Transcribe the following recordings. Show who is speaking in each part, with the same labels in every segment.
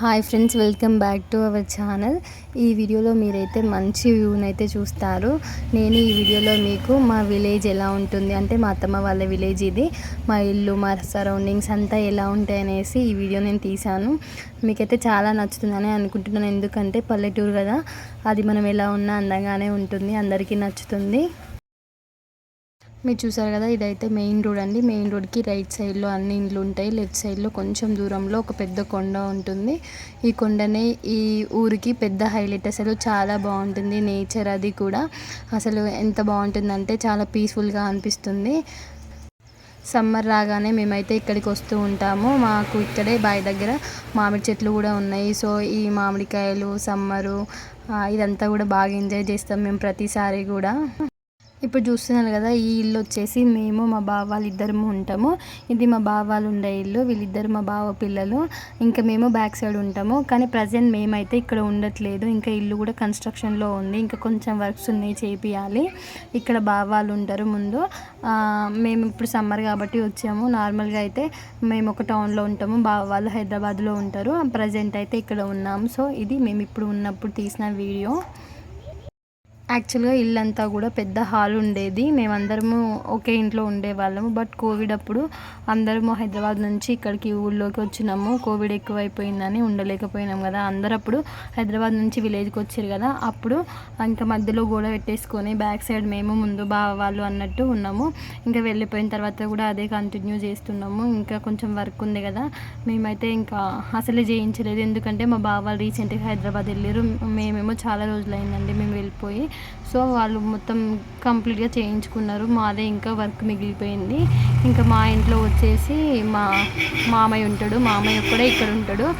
Speaker 1: Hi friends welcome back to our channel ఈ వీడియోలో మీరైతే మంచి వ్యూని అయితే చూస్తారు. నేను ఈ వీడియోలో మీకు మా విలేజ్ ఎలా ఉంటుంది అంటే మా అత్తమ్మ వాళ్ళ విలేజ్ ఇది. మా ఇల్లు మా సరౌండింగ్స్ అంతా ఎలా ఉంటాయి అనేసి ఈ వీడియో నేను తీశాను. మీకైతే చాలా నచ్చుతుందని అనుకుంటున్నాను. ఎందుకంటే పల్లెటూరు కదా అది మనం ఎలా ఉన్నా అందంగానే ఉంటుంది అందరికీ నచ్చుతుంది. మీరు చూసారు కదా ఇదైతే మెయిన్ రోడ్ అండి. మెయిన్ రోడ్కి రైట్ సైడ్లో అన్ని ఇండ్లు ఉంటాయి. లెఫ్ట్ సైడ్లో కొంచెం దూరంలో ఒక పెద్ద కొండ ఉంటుంది. ఈ కొండనే ఈ ఊరికి పెద్ద హైలైట్. అసలు చాలా బాగుంటుంది నేచర్ అది కూడా. అసలు ఎంత బాగుంటుందంటే చాలా పీస్ఫుల్గా అనిపిస్తుంది. సమ్మర్ రాగానే మేమైతే ఇక్కడికి వస్తూ ఉంటాము. మాకు ఇక్కడే బావి దగ్గర మామిడి చెట్లు కూడా ఉన్నాయి. సో ఈ మామిడికాయలు సమ్మరు ఇదంతా కూడా బాగా ఎంజాయ్ చేస్తాం మేము ప్రతిసారి కూడా. ఇప్పుడు చూస్తున్నారు కదా ఈ ఇల్లు వచ్చేసి మేము మా బావ వాళ్ళు ఇద్దరము ఉంటాము. ఇది మా బావ వాళ్ళు ఉండే ఇల్లు వీళ్ళిద్దరు మా బావ పిల్లలు. ఇంకా మేము బ్యాక్ సైడ్ ఉంటాము. కానీ ప్రజెంట్ మేమైతే ఇక్కడ ఉండట్లేదు. ఇంకా ఇల్లు కూడా కన్స్ట్రక్షన్లో ఉంది. ఇంకా కొంచెం వర్క్స్ ఉన్నాయి చేపియాలి. ఇక్కడ బావ వాళ్ళు ఉంటారు ముందు. మేము ఇప్పుడు సమ్మర్ కాబట్టి వచ్చాము. నార్మల్గా అయితే మేము ఒక టౌన్లో ఉంటాము. బావ వాళ్ళు హైదరాబాద్లో ఉంటారు. ప్రజెంట్ అయితే ఇక్కడ ఉన్నాము. సో ఇది మేము ఇప్పుడు ఉన్నప్పుడు తీసిన వీడియో. యాక్చువల్గా ఇల్లంతా కూడా పెద్ద హాల్ ఉండేది. మేమందరము ఒకే ఇంట్లో ఉండేవాళ్ళము. బట్ కోవిడ్ అప్పుడు అందరము హైదరాబాద్ నుంచి ఇక్కడికి ఊళ్ళోకి వచ్చినాము. కోవిడ్ ఎక్కువైపోయిందని ఉండలేకపోయినాం కదా. అందరూ అప్పుడు హైదరాబాద్ నుంచి విలేజ్కి వచ్చారు కదా. అప్పుడు ఇంకా మధ్యలో గోడ పెట్టేసుకొని బ్యాక్ సైడ్ మేము ముందు బావ వాళ్ళు అన్నట్టు ఉన్నాము. ఇంకా వెళ్ళిపోయిన తర్వాత కూడా అదే కంటిన్యూ చేస్తున్నాము. ఇంకా కొంచెం వర్క్ ఉంది కదా. మేమైతే ఇంకా అసలే చేయించలేదు. ఎందుకంటే మా బావ వాళ్ళు రీసెంట్గా హైదరాబాద్ వెళ్ళారు మేమేమో చాలా రోజులు అయిందండి మేము వెళ్ళిపోయి. సో వాళ్ళు మొత్తం కంప్లీట్గా చేయించుకున్నారు. మాదే ఇంకా వర్క్ మిగిలిపోయింది. ఇంకా మా ఇంట్లో వచ్చేసి మా మామయ్య ఉంటాడు. మామయ్య కూడా ఇక్కడ ఉంటాడు.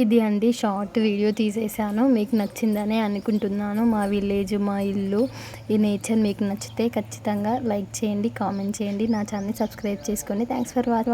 Speaker 1: ఇది అండి షార్ట్ వీడియో తీసేసాను. మీకు నచ్చిందనే అనుకుంటున్నాను. మా విలేజ్ మా ఇల్లు ఈ నేచర్ మీకు నచ్చితే ఖచ్చితంగా లైక్ చేయండి కామెంట్ చేయండి. నా ఛానల్ సబ్స్క్రైబ్ చేసుకోండి థ్యాంక్స్ ఫర్ వాచింగ్